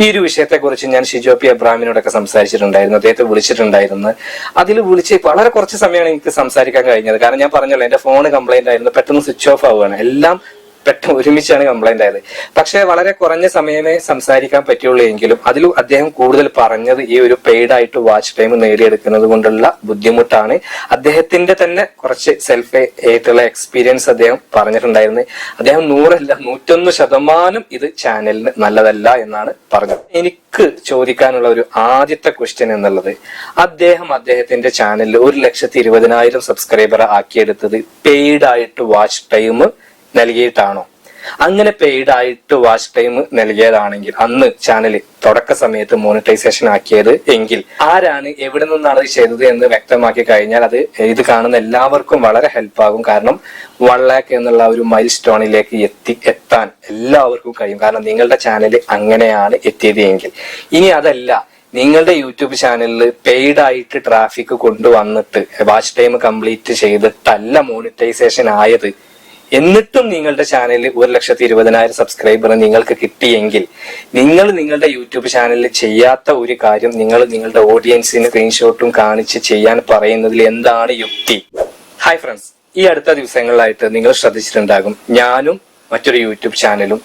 ഈ ഒരു വിഷയത്തെക്കുറിച്ച് ഞാൻ ഷിജോ പി അബ്രാമിനോടൊക്കെ സംസാരിച്ചിട്ടുണ്ടായിരുന്നു അദ്ദേഹത്തെ വിളിച്ചിട്ടുണ്ടായിരുന്നു. അതിൽ വിളിച്ച് വളരെ കുറച്ച് സമയമാണ് എനിക്ക് സംസാരിക്കാൻ കഴിഞ്ഞത്. കാരണം ഞാൻ പറഞ്ഞല്ലോ എന്റെ ഫോൺ കംപ്ലൈന്റ് ആയിരുന്നു പെട്ടെന്ന് സ്വിച്ച് ഓഫ് ആവുകയാണ്. എല്ലാം പെട്ടെന്ന് ഒരുമിച്ചാണ് കംപ്ലൈന്റ് ആയത്. പക്ഷെ വളരെ കുറഞ്ഞ സമയമേ സംസാരിക്കാൻ പറ്റുള്ളൂ എങ്കിലും അതിൽ അദ്ദേഹം കൂടുതൽ പറഞ്ഞത് ഈ ഒരു പെയ്ഡ് ആയിട്ട് വാച്ച് ടൈം നേടിയെടുക്കുന്നത് കൊണ്ടുള്ള ബുദ്ധിമുട്ടാണ്. അദ്ദേഹത്തിന്റെ തന്നെ കുറച്ച് സെൽഫ് ആയിട്ടുള്ള എക്സ്പീരിയൻസ് അദ്ദേഹം പറഞ്ഞിട്ടുണ്ടായിരുന്നു. അദ്ദേഹം നൂറല്ല നൂറ്റൊന്ന് ശതമാനം ഇത് ചാനലിന് നല്ലതല്ല എന്നാണ് പറഞ്ഞത്. എനിക്ക് ചോദിക്കാനുള്ള ഒരു ആദ്യത്തെ ക്വസ്റ്റ്യൻ എന്നുള്ളത് അദ്ദേഹം അദ്ദേഹത്തിന്റെ ചാനലിൽ ഒരു ലക്ഷത്തി ഇരുപതിനായിരം സബ്സ്ക്രൈബർ ആക്കിയെടുത്തത് പെയ്ഡ് ആയിട്ട് വാച്ച് ടൈം നൽകിയിട്ടാണോ? അങ്ങനെ പെയ്ഡ് ആയിട്ട് വാച്ച് ടൈം നൽകിയതാണെങ്കിൽ അന്ന് ചാനൽ തുടക്ക സമയത്ത് മോണിറ്റൈസേഷൻ ആക്കിയത് എങ്കിൽ ആരാണ് എവിടെ നിന്നാണ് ഇത് ചെയ്തത് എന്ന് വ്യക്തമാക്കി കഴിഞ്ഞാൽ അത് ഇത് കാണുന്ന എല്ലാവർക്കും വളരെ ഹെൽപ്പ് ആകും. കാരണം വൺ ലാക്ക് എന്നുള്ള ഒരു മൈൽ സ്റ്റോണിലേക്ക് എത്തി എത്താൻ എല്ലാവർക്കും കഴിയും. കാരണം നിങ്ങളുടെ ചാനൽ അങ്ങനെയാണ് എത്തിയത് എങ്കിൽ. ഇനി അതല്ല നിങ്ങളുടെ യൂട്യൂബ് ചാനലിൽ പെയ്ഡ് ആയിട്ട് ട്രാഫിക് കൊണ്ടുവന്നിട്ട് വാച്ച് ടൈം കംപ്ലീറ്റ് ചെയ്തിട്ടല്ല മോണിറ്റൈസേഷൻ ആയത് എന്നിട്ടും നിങ്ങളുടെ ചാനലിൽ ഒരു ലക്ഷത്തി ഇരുപതിനായിരം സബ്സ്ക്രൈബർ നിങ്ങൾക്ക് കിട്ടിയെങ്കിൽ നിങ്ങൾ നിങ്ങളുടെ യൂട്യൂബ് ചാനലിൽ ചെയ്യാത്ത ഒരു കാര്യം നിങ്ങൾ നിങ്ങളുടെ ഓഡിയൻസിന് സ്ക്രീൻഷോട്ടും കാണിച്ച് ചെയ്യാൻ പറയുന്നതിൽ എന്താണ് യുക്തി? ഹായ് ഫ്രണ്ട്സ് ഈ അടുത്ത ദിവസങ്ങളിലായിട്ട് നിങ്ങൾ ശ്രദ്ധിച്ചിട്ടുണ്ടാകും. ഞാനും മറ്റൊരു യൂട്യൂബ് ചാനലും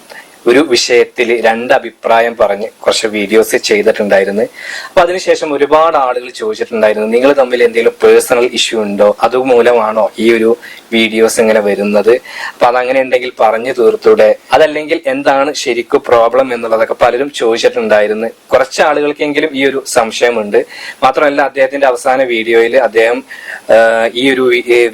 ഒരു വിഷയത്തിൽ രണ്ട് അഭിപ്രായം പറഞ്ഞ് കുറച്ച് വീഡിയോസ് ചെയ്തിട്ടുണ്ടായിരുന്നു. അപ്പൊ അതിനുശേഷം ഒരുപാട് ആളുകൾ ചോദിച്ചിട്ടുണ്ടായിരുന്നു നിങ്ങൾ തമ്മിൽ എന്തെങ്കിലും പേഴ്സണൽ ഇഷ്യൂ ഉണ്ടോ? അതുമൂലമാണോ ഈ ഒരു വീഡിയോസ് ഇങ്ങനെ വരുന്നത്? അപ്പൊ അതങ്ങനെ ഉണ്ടെങ്കിൽ പറഞ്ഞു തീർത്തൂടെ. അതല്ലെങ്കിൽ എന്താണ് ശരിക്കും പ്രോബ്ലം എന്നുള്ളതൊക്കെ പലരും ചോദിച്ചിട്ടുണ്ടായിരുന്നു. കുറച്ച് ആളുകൾക്കെങ്കിലും ഈ ഒരു സംശയമുണ്ട്. മാത്രമല്ല അദ്ദേഹത്തിന്റെ അവസാന വീഡിയോയിൽ അദ്ദേഹം ഈ ഒരു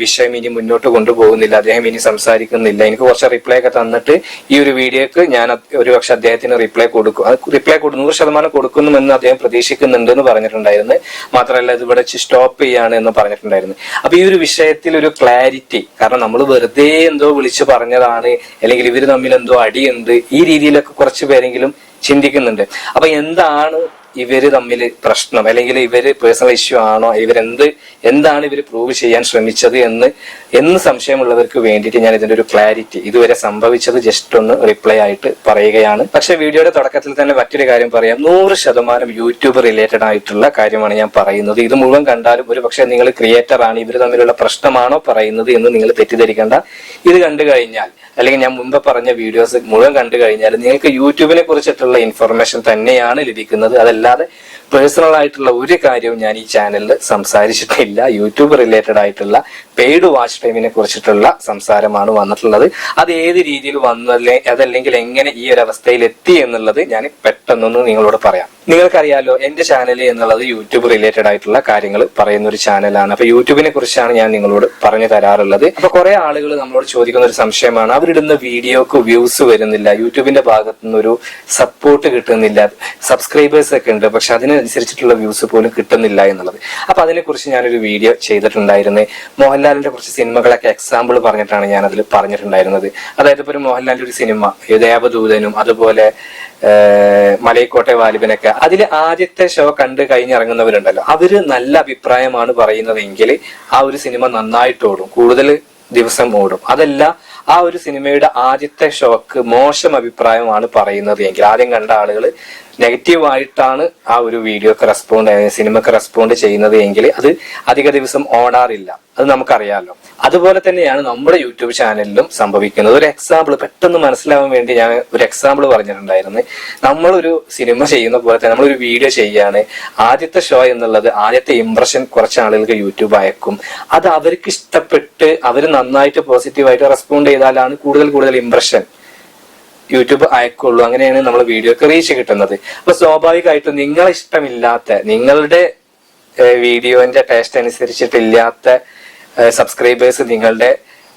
വിഷയം ഇനി മുന്നോട്ട് കൊണ്ടുപോകുന്നില്ല. അദ്ദേഹം ഇനി സംസാരിക്കുന്നില്ല. എനിക്ക് കുറച്ച് റിപ്ലൈ ഒക്കെ തന്നിട്ട് ഈ ഒരു വീഡിയോക്ക് ഞാൻ ഒരുപക്ഷെ അദ്ദേഹത്തിന് റിപ്ലൈ കൊടുക്കും. റിപ്ലൈ കൊടു നൂറ് ശതമാനം കൊടുക്കുന്നുമെന്ന് അദ്ദേഹം പ്രതീക്ഷിക്കുന്നുണ്ട് എന്ന് പറഞ്ഞിട്ടുണ്ടായിരുന്നു. മാത്രമല്ല ഇത് ഇവിടെ സ്റ്റോപ്പ് ചെയ്യാണ് എന്ന് പറഞ്ഞിട്ടുണ്ടായിരുന്നു. അപ്പൊ ഈ ഒരു വിഷയത്തിൽ ഒരു ക്ലാരിറ്റി കാരണം നമ്മൾ വെറുതെ എന്തോ വിളിച്ചു പറഞ്ഞതാണ് അല്ലെങ്കിൽ ഇവർ തമ്മിൽ എന്തോ അടിയുണ്ട് ഈ രീതിയിലൊക്കെ കുറച്ച് പേരെങ്കിലും ചിന്തിക്കുന്നുണ്ട്. അപ്പൊ എന്താണ് ഇവർ തമ്മിൽ പ്രശ്നം അല്ലെങ്കിൽ ഇവർ പേഴ്സണൽ ഇഷ്യൂ ആണോ ഇവരെന്ത് എന്താണ് ഇവർ പ്രൂവ് ചെയ്യാൻ ശ്രമിച്ചത് എന്ന് എന്ന് സംശയമുള്ളവർക്ക് വേണ്ടിയിട്ട് ഞാൻ ഇതിന്റെ ഒരു ക്ലാരിറ്റി ഇതുവരെ സംഭവിച്ചത് ജസ്റ്റ് ഒന്ന് റിപ്ലൈ ആയിട്ട് പറയുകയാണ്. പക്ഷെ വീഡിയോയുടെ തുടക്കത്തിൽ തന്നെ മറ്റൊരു കാര്യം പറയാം. നൂറ് ശതമാനം യൂട്യൂബ് റിലേറ്റഡ് ആയിട്ടുള്ള കാര്യമാണ് ഞാൻ പറയുന്നത്. ഇത് മുഴുവൻ കണ്ടാലും ഒരു പക്ഷേ നിങ്ങൾ ക്രിയേറ്റർ ആണ് ഇവർ തമ്മിലുള്ള പ്രശ്നമാണോ പറയുന്നത് എന്ന് നിങ്ങൾ തെറ്റിദ്ധരിക്കേണ്ട. ഇത് കണ്ടു കഴിഞ്ഞാൽ അല്ലെങ്കിൽ ഞാൻ മുമ്പ് പറഞ്ഞ വീഡിയോസ് മുഴുവൻ കണ്ടു കഴിഞ്ഞാൽ നിങ്ങൾക്ക് യൂട്യൂബിനെ കുറിച്ചിട്ടുള്ള ഇൻഫർമേഷൻ തന്നെയാണ് ലഭിക്കുന്നത്. അതല്ലാതെ പേഴ്സണൽ ആയിട്ടുള്ള ഒരു കാര്യവും ഞാൻ ഈ ചാനലിൽ സംസാരിച്ചിട്ടില്ല. യൂട്യൂബ് റിലേറ്റഡ് ആയിട്ടുള്ള പെയ്ഡ് വാച്ച് ടൈമിനെ കുറിച്ചിട്ടുള്ള സംസാരമാണ് വന്നിട്ടുള്ളത്. അത് ഏത് രീതിയിൽ വന്നല്ലേ അതല്ലെങ്കിൽ എങ്ങനെ ഈ ഒരു അവസ്ഥയിൽ എത്തി എന്നുള്ളത് ഞാൻ പെട്ടെന്നൊന്ന് നിങ്ങളോട് പറയാം. നിങ്ങൾക്കറിയാലോ എന്റെ ചാനൽ എന്നുള്ളത് യൂട്യൂബ് റിലേറ്റഡ് ആയിട്ടുള്ള കാര്യങ്ങൾ പറയുന്ന ഒരു ചാനലാണ് അപ്പൊ യൂട്യൂബിനെ കുറിച്ചാണ് ഞാൻ നിങ്ങളോട് പറഞ്ഞു തരാറുള്ളത്. അപ്പൊ കുറെ ആളുകൾ നമ്മളോട് ചോദിക്കുന്ന ഒരു സംശയമാണ്. അവരിടുന്ന വീഡിയോക്ക് വ്യൂസ് വരുന്നില്ല. യൂട്യൂബിന്റെ ഭാഗത്തുനിന്ന് ഒരു സപ്പോർട്ട് കിട്ടുന്നില്ല. സബ്സ്ക്രൈബേഴ്സ് ഒക്കെ ഉണ്ട് പക്ഷെ അതിനനുസരിച്ചിട്ടുള്ള വ്യൂസ് പോലും കിട്ടുന്നില്ല എന്നുള്ളത്. അപ്പൊ അതിനെക്കുറിച്ച് ഞാനൊരു വീഡിയോ ചെയ്തിട്ടുണ്ടായിരുന്നു. മോഹൻലാലിന്റെ കുറച്ച് സിനിമകളൊക്കെ എക്സാമ്പിൾ പറഞ്ഞിട്ടാണ് ഞാൻ അതിൽ പറഞ്ഞിട്ടുണ്ടായിരുന്നത്. അതായത് ഇപ്പൊ ഒരു മോഹൻലാലിന്റെ ഒരു സിനിമ ദേവദൂതനും അതുപോലെ മലയക്കോട്ടെ വാലിബനൊക്കെ. അതിൽ ആദ്യത്തെ ഷോ കണ്ട് കഴിഞ്ഞിറങ്ങുന്നവരുണ്ടല്ലോ. അവർ നല്ല അഭിപ്രായമാണ് പറയുന്നതെങ്കിൽ ആ ഒരു സിനിമ നന്നായിട്ടോടും കൂടുതൽ ദിവസം ഓടും. അതല്ല ആ ഒരു സിനിമയുടെ ആദ്യത്തെ ഷോക്ക് മോശം അഭിപ്രായമാണ് പറയുന്നത് എങ്കിൽ ആദ്യം കണ്ട ആളുകൾ നെഗറ്റീവ് ആയിട്ടാണ് ആ ഒരു വീഡിയോക്ക് റെസ്പോണ്ട് സിനിമക്ക് റെസ്പോണ്ട് ചെയ്യുന്നത് എങ്കിൽ അത് അധിക ദിവസം ഓടാറില്ല അത് നമുക്കറിയാമല്ലോ അതുപോലെ തന്നെയാണ് നമ്മുടെ യൂട്യൂബ് ചാനലിലും സംഭവിക്കുന്നത്. ഒരു എക്സാമ്പിൾ പെട്ടെന്ന് മനസ്സിലാവാൻ വേണ്ടി ഞാൻ ഒരു എക്സാമ്പിൾ പറഞ്ഞിട്ടുണ്ടായിരുന്നു. നമ്മളൊരു സിനിമ ചെയ്യുന്ന പോലെ തന്നെ നമ്മളൊരു വീഡിയോ ചെയ്യാണ് ആദ്യത്തെ ഷോ എന്നുള്ളത് ആദ്യത്തെ ഇംപ്രഷൻ കുറച്ച് ആളുകൾക്ക് യൂട്യൂബ് അയക്കും. അത് അവർക്ക് ഇഷ്ടപ്പെട്ട് അവർ നന്നായിട്ട് പോസിറ്റീവായിട്ട് റെസ്പോണ്ട് ചെയ്താലാണ് കൂടുതൽ കൂടുതൽ ഇംപ്രഷൻ യൂട്യൂബ് അയക്കുള്ളൂ അങ്ങനെയാണ് നമ്മൾ വീഡിയോക്ക് റീച്ച് കിട്ടുന്നത്. അപ്പൊ സ്വാഭാവികമായിട്ടും നിങ്ങളെ ഇഷ്ടമില്ലാത്ത നിങ്ങളുടെ വീഡിയോന്റെ ടേസ്റ്റ് അനുസരിച്ചിട്ടില്ലാത്ത സബ്സ്ക്രൈബേഴ്സ് നിങ്ങളുടെ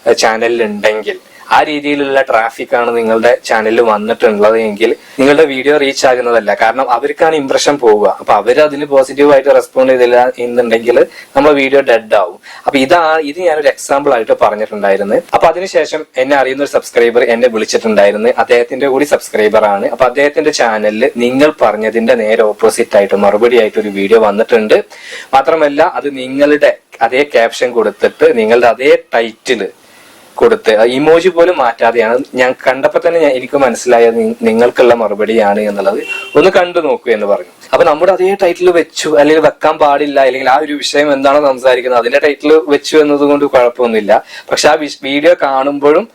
ചാനലിൽ ഉണ്ടെങ്കിൽ ആ രീതിയിലുള്ള ട്രാഫിക് ആണ് നിങ്ങളുടെ ചാനലിൽ വന്നിട്ടുള്ളത് എങ്കിൽ നിങ്ങളുടെ വീഡിയോ റീച്ച് ആകുന്നതല്ല. കാരണം അവർക്കാണ് ഇംപ്രഷൻ പോവുക. അപ്പൊ അവർ അതിന് പോസിറ്റീവ് ആയിട്ട് റെസ്പോണ്ട് ചെയ്തില്ല എന്നുണ്ടെങ്കിൽ നമ്മുടെ വീഡിയോ ഡെഡ് ആവും. അപ്പൊ ഇതാ ഇത് ഞാനൊരു എക്സാമ്പിൾ ആയിട്ട് പറഞ്ഞിട്ടുണ്ടായിരുന്നു. അപ്പൊ അതിനുശേഷം എന്നെ അറിയുന്ന ഒരു സബ്സ്ക്രൈബർ എന്നെ വിളിച്ചിട്ടുണ്ടായിരുന്നു. അദ്ദേഹത്തിന്റെ കൂടി സബ്സ്ക്രൈബർ ആണ്. അപ്പൊ അദ്ദേഹത്തിന്റെ ചാനലിൽ നിങ്ങൾ പറഞ്ഞതിന്റെ നേരെ ഓപ്പോസിറ്റ് ആയിട്ട് മറുപടി ആയിട്ട് ഒരു വീഡിയോ വന്നിട്ടുണ്ട്. മാത്രമല്ല അത് നിങ്ങളുടെ അതേ ക്യാപ്ഷൻ കൊടുത്തിട്ട് നിങ്ങളുടെ അതേ ടൈറ്റിൽ കൊടുത്ത് ഇമോജി പോലും മാറ്റാതെയാണ്. ഞാൻ കണ്ടപ്പോ തന്നെ ഞാൻ എനിക്ക് മനസ്സിലായത് നിങ്ങൾക്കുള്ള മറുപടിയാണ് എന്നുള്ളത്. ഒന്ന് കണ്ടു നോക്കൂ എന്ന് പറഞ്ഞു. അപ്പൊ നമ്മുടെ അതേ ടൈറ്റിൽ വെച്ചു അല്ലെങ്കിൽ വെക്കാൻ പാടില്ല അല്ലെങ്കിൽ ആ ഒരു വിഷയം എന്താണോ സംസാരിക്കുന്നത് അതിന്റെ ടൈറ്റിൽ വെച്ചു എന്നതുകൊണ്ട് കുഴപ്പമൊന്നുമില്ല. പക്ഷെ ആ വീഡിയോ കാണുമ്പോഴും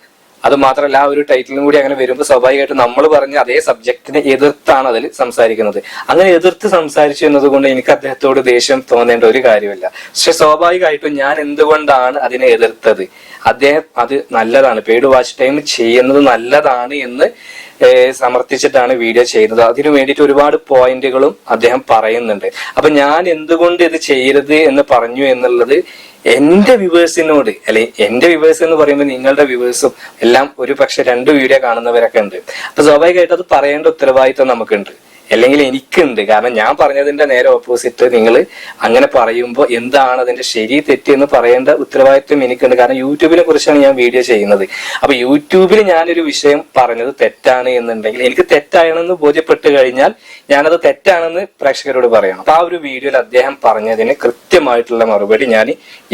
അത് മാത്രമല്ല ആ ഒരു ടൈറ്റിലും കൂടി അങ്ങനെ വരുമ്പോൾ സ്വാഭാവികമായിട്ടും നമ്മൾ പറഞ്ഞ അതേ സബ്ജക്റ്റിനെ എതിർത്താണ് അതിൽ സംസാരിക്കുന്നത്. അങ്ങനെ എതിർത്ത് സംസാരിച്ചു എന്നതുകൊണ്ട് എനിക്ക് അദ്ദേഹത്തോട് ദേഷ്യം തോന്നേണ്ട ഒരു കാര്യമില്ല. പക്ഷെ സ്വാഭാവികമായിട്ടും ഞാൻ എന്തുകൊണ്ടാണ് അതിനെ എതിർത്തത്? അദ്ദേഹം അത് നല്ലതാണ്. പെയ്ഡ് വാച്ച് ടൈം ചെയ്യുന്നത് നല്ലതാണ് എന്ന് സമർത്ഥിച്ചിട്ടാണ് വീഡിയോ ചെയ്യുന്നത്. അതിനു വേണ്ടിയിട്ട് ഒരുപാട് പോയിന്റുകളും അദ്ദേഹം പറയുന്നുണ്ട്. അപ്പൊ ഞാൻ എന്തുകൊണ്ട് ഇത് ചെയ്യരുത് എന്ന് പറഞ്ഞു എന്നുള്ളത് എന്റെ വ്യൂവേഴ്സിനോട് അല്ലെ എന്റെ വ്യൂവേഴ്സ് എന്ന് പറയുമ്പോൾ നിങ്ങളുടെ വ്യൂവേഴ്സും എല്ലാം ഒരു പക്ഷെ രണ്ട് വീഡിയോ കാണുന്നവരൊക്കെ ഉണ്ട്. അപ്പൊ സ്വാഭാവികമായിട്ട് അത് പറയേണ്ട ഉത്തരവാദിത്വം നമുക്കുണ്ട്. അല്ലെങ്കിൽ എനിക്കുണ്ട്. കാരണം ഞാൻ പറഞ്ഞതിന്റെ നേരെ ഓപ്പോസിറ്റ് നിങ്ങൾ അങ്ങനെ പറയുമ്പോൾ എന്താണ് അതിന്റെ ശരി തെറ്റ് എന്ന് പറയേണ്ട ഉത്തരവാദിത്വം എനിക്കുണ്ട്. കാരണം യൂട്യൂബിനെ കുറിച്ചാണ് ഞാൻ വീഡിയോ ചെയ്യുന്നത്. അപ്പൊ യൂട്യൂബിൽ ഞാനൊരു വിഷയം പറഞ്ഞത് തെറ്റാണ് എന്നുണ്ടെങ്കിൽ എനിക്ക് തെറ്റാണെന്ന് ബോധ്യപ്പെട്ട് കഴിഞ്ഞാൽ ഞാനത് തെറ്റാണെന്ന് പ്രേക്ഷകരോട് പറയണം. ആ ഒരു വീഡിയോയിൽ അദ്ദേഹം പറഞ്ഞതിന് കൃത്യമായിട്ടുള്ള മറുപടി ഞാൻ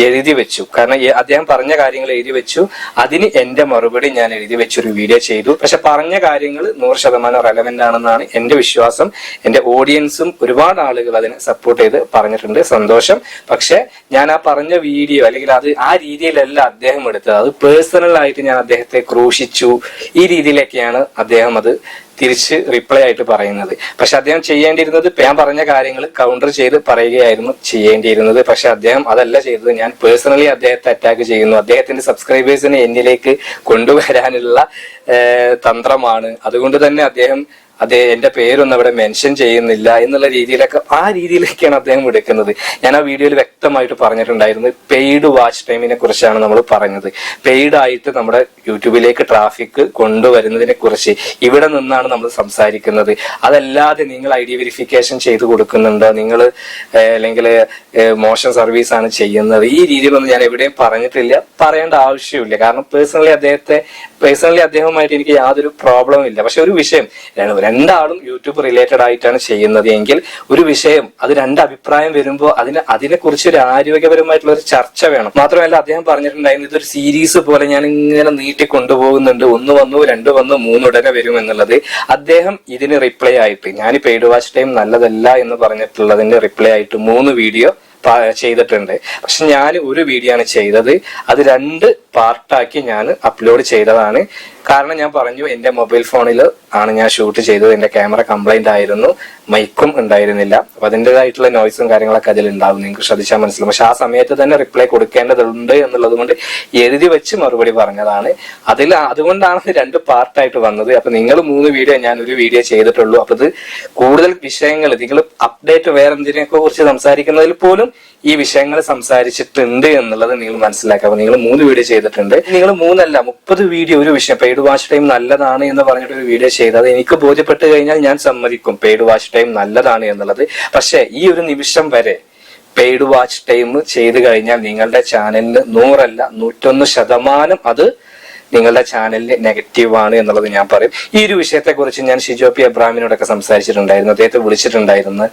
എഴുതി വെച്ചു. കാരണം അദ്ദേഹം പറഞ്ഞ കാര്യങ്ങൾ എഴുതി വെച്ചു. അതിന് എന്റെ മറുപടി ഞാൻ എഴുതി വെച്ചൊരു വീഡിയോ ചെയ്തു. പക്ഷെ പറഞ്ഞ കാര്യങ്ങൾ നൂറ് ശതമാനം റെലവെന്റ് ആണെന്നാണ് എന്റെ വിശ്വാസം. എന്റെ ഓഡിയൻസും ഒരുപാട് ആളുകൾ അതിനെ സപ്പോർട്ട് ചെയ്ത് പറഞ്ഞിട്ടുണ്ട്. സന്തോഷം. പക്ഷെ ഞാൻ ആ പറഞ്ഞ വീഡിയോ അല്ലെങ്കിൽ അത് ആ രീതിയിലല്ല അദ്ദേഹം എടുത്തത്. അത് പേഴ്സണലായിട്ട് ഞാൻ അദ്ദേഹത്തെ ക്രൂശിച്ചു. ഈ രീതിയിലൊക്കെയാണ് അദ്ദേഹം അത് തിരിച്ച് റിപ്ലൈ ആയിട്ട് പറയുന്നത്. പക്ഷെ അദ്ദേഹം ചെയ്യേണ്ടിയിരുന്നത് ഞാൻ പറഞ്ഞ കാര്യങ്ങൾ കൗണ്ടർ ചെയ്ത് പറയുകയായിരുന്നു ചെയ്യേണ്ടിയിരുന്നത്. പക്ഷെ അദ്ദേഹം അതല്ല ചെയ്തത്. ഞാൻ പേഴ്സണലി അദ്ദേഹത്തെ അറ്റാക്ക് ചെയ്യുന്നു. അദ്ദേഹത്തിന്റെ സബ്സ്ക്രൈബേഴ്സിനെ എന്നിലേക്ക് കൊണ്ടുവരാനുള്ള തന്ത്രമാണ്. അതുകൊണ്ട് തന്നെ അദ്ദേഹം അതെ എന്റെ പേരൊന്നും അവിടെ മെൻഷൻ ചെയ്യുന്നില്ല എന്നുള്ള രീതിയിലൊക്കെ ആ രീതിയിലേക്കാണ് അദ്ദേഹം എടുക്കുന്നത്. ഞാൻ ആ വീഡിയോയിൽ വ്യക്തമായിട്ട് പറഞ്ഞിട്ടുണ്ടായിരുന്നു പെയ്ഡ് വാച്ച് ടൈമിനെ കുറിച്ചാണ് നമ്മൾ പറഞ്ഞത്. പെയ്ഡ് ആയിട്ട് നമ്മുടെ യൂട്യൂബിലേക്ക് ട്രാഫിക് കൊണ്ടുവരുന്നതിനെ കുറിച്ച് ഇവിടെ നിന്നാണ് നമ്മൾ സംസാരിക്കുന്നത്. അതല്ലാതെ നിങ്ങൾ ഐ ഡി വെരിഫിക്കേഷൻ ചെയ്ത് കൊടുക്കുന്നുണ്ട്? നിങ്ങൾ അല്ലെങ്കിൽ മോശം സർവീസ് ആണ് ചെയ്യുന്നത്? ഈ രീതിയിലൊന്നും ഞാൻ എവിടെയും പറഞ്ഞിട്ടില്ല. പറയേണ്ട ആവശ്യമില്ല. കാരണം പേഴ്സണലി അദ്ദേഹത്തെ പേഴ്സണലി അദ്ദേഹവുമായിട്ട് എനിക്ക് യാതൊരു പ്രോബ്ലവും ഇല്ല. പക്ഷെ ഒരു വിഷയം രണ്ടാളും യൂട്യൂബ് റിലേറ്റഡ് ആയിട്ടാണ് ചെയ്യുന്നത് എങ്കിൽ ഒരു വിഷയം അത് രണ്ട് അഭിപ്രായം വരുമ്പോൾ അതിന് അതിനെക്കുറിച്ച് ഒരു ആരോഗ്യപരമായിട്ടുള്ള ഒരു ചർച്ച വേണം. മാത്രമല്ല അദ്ദേഹം പറഞ്ഞിട്ടുണ്ടായിരുന്നു ഇതൊരു സീരീസ് പോലെ ഞാൻ ഇങ്ങനെ നീട്ടി കൊണ്ടുപോകുന്നുണ്ട് ഒന്ന് വന്നു രണ്ട് വന്നു മൂന്ന് ഉടനെ വരും എന്നുള്ളത്. അദ്ദേഹം ഇതിന് റിപ്ലൈ ആയിട്ട് ഞാൻ പെയ്ഡ് വാച്ച് ടൈം നല്ലതല്ല എന്ന് പറഞ്ഞിട്ടുള്ളതിന്റെ റിപ്ലൈ ആയിട്ട് മൂന്ന് വീഡിയോ ചെയ്തിട്ടുണ്ട്. പക്ഷെ ഞാൻ ഒരു വീഡിയോ ആണ് ചെയ്തത്. അത് രണ്ട് പാർട്ടാക്കി ഞാൻ അപ്ലോഡ് ചെയ്തതാണ്. കാരണം ഞാൻ പറഞ്ഞു എന്റെ മൊബൈൽ ഫോണിൽ ആണ് ഞാൻ ഷൂട്ട് ചെയ്തത്. എന്റെ ക്യാമറ കംപ്ലൈന്റ് ആയിരുന്നു. മൈക്കും ഉണ്ടായിരുന്നില്ല. അപ്പൊ അതിന്റെതായിട്ടുള്ള നോയ്സും കാര്യങ്ങളൊക്കെ അതിൽ ഉണ്ടാവും. നിങ്ങൾക്ക് ശ്രദ്ധിച്ചാൽ മനസ്സിലാവും. പക്ഷെ ആ സമയത്ത് തന്നെ റിപ്ലൈ കൊടുക്കേണ്ടതുണ്ട് എന്നുള്ളത് കൊണ്ട് എഴുതി വെച്ച് മറുപടി പറഞ്ഞതാണ്. അതിൽ അതുകൊണ്ടാണ് രണ്ട് പാർട്ടായിട്ട് വന്നത്. അപ്പൊ നിങ്ങൾ മൂന്ന് വീഡിയോ ഞാൻ ഒരു വീഡിയോ ചെയ്തിട്ടുള്ളൂ. അപ്പൊ ഇത് കൂടുതൽ വിഷയങ്ങൾ നിങ്ങൾ അപ്ഡേറ്റ് വേറെ എന്തിനെയൊക്കെ കുറിച്ച് സംസാരിക്കുന്നതിൽ പോലും ഈ വിഷയങ്ങൾ സംസാരിച്ചിട്ടുണ്ട് എന്നുള്ളത് നിങ്ങൾ മനസ്സിലാക്കുക. അപ്പൊ നിങ്ങൾ മൂന്ന് വീഡിയോ ചെയ്തിട്ടുണ്ട്. നിങ്ങൾ മൂന്നല്ല മുപ്പത് വീഡിയോ ഒരു വിഷയം പെയ്ഡ് വാഷ് ടൈം നല്ലതാണ് എന്ന് പറഞ്ഞിട്ട് ഒരു വീഡിയോ ചെയ്തത് എനിക്ക് ബോധ്യപ്പെട്ട് കഴിഞ്ഞാൽ ഞാൻ സമ്മതിക്കും. പെയ്ഡ് വാഷ് ടൈം നല്ലതാണ് എന്നുള്ളത്. പക്ഷേ ഈ ഒരു നിമിഷം വരെ പെയ്ഡ് വാച്ച് ടൈം ചെയ്ത് കഴിഞ്ഞാൽ നിങ്ങളുടെ ചാനലിന് നൂറല്ല നൂറ്റൊന്ന് ശതമാനം അത് നിങ്ങളുടെ ചാനലിന് നെഗറ്റീവ് ആണ് എന്നുള്ളത് ഞാൻ പറയും. ഈ ഒരു വിഷയത്തെ കുറിച്ച് ഞാൻ ഷിജോ പി അബ്രാമിനോടൊക്കെ സംസാരിച്ചിട്ടുണ്ടായിരുന്നു അദ്ദേഹത്തെ വിളിച്ചിട്ടുണ്ടായിരുന്നു.